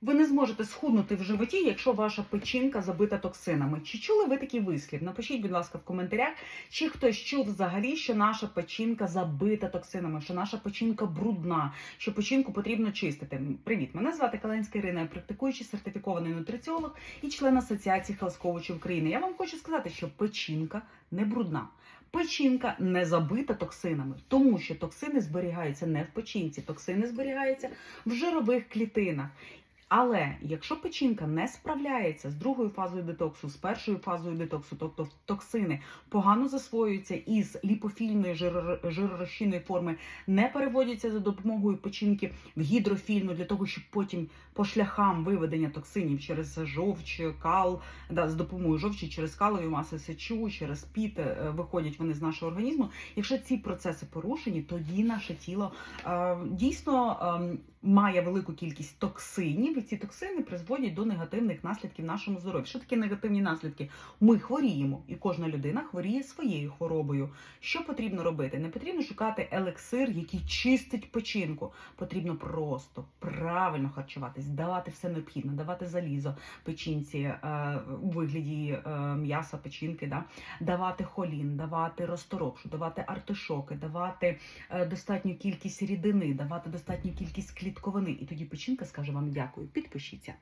Ви не зможете схуднути в животі, якщо ваша печінка забита токсинами. Чи чули ви такий вислів? Напишіть, будь ласка, в коментарях, чи хтось чув взагалі, що наша печінка забита токсинами, що наша печінка брудна, що печінку потрібно чистити. Привіт, мене звати Каленська Ірина, я практикуючий сертифікований нутриціолог і член Асоціації Хелскоучів України. Я вам хочу сказати, що печінка не брудна. Печінка не забита токсинами, тому що токсини зберігаються не в печінці, токсини зберігаються в жирових клітинах. Але якщо печінка не справляється з другою фазою детоксу, з першою фазою детоксу, тобто токсини погано засвоюються із ліпофільної жиро- жиророзчинної форми, не переводяться за допомогою печінки в гідрофільну для того, щоб потім по шляхам виведення токсинів через жовч, кал, да, з допомогою жовчі через калові маси сечу, через піт е, виходять вони з нашого організму. Якщо ці процеси порушені, тоді наше тіло е, дійсно е, має велику кількість токсинів, і ці токсини призводять до негативних наслідків нашому здоров'ї. Що таке негативні наслідки? Ми хворіємо, і кожна людина хворіє своєю хворобою. Що потрібно робити? Не потрібно шукати елексир, який чистить печінку. Потрібно просто правильно харчуватись, давати все необхідне, давати залізо печінці е, у вигляді е, м'яса, печінки, да? давати холін, давати розторопшу, давати артишоки, давати е, достатню кількість рідини, давати достатню кількість клітковини. І тоді печінка скаже вам дякую. Підпишіться.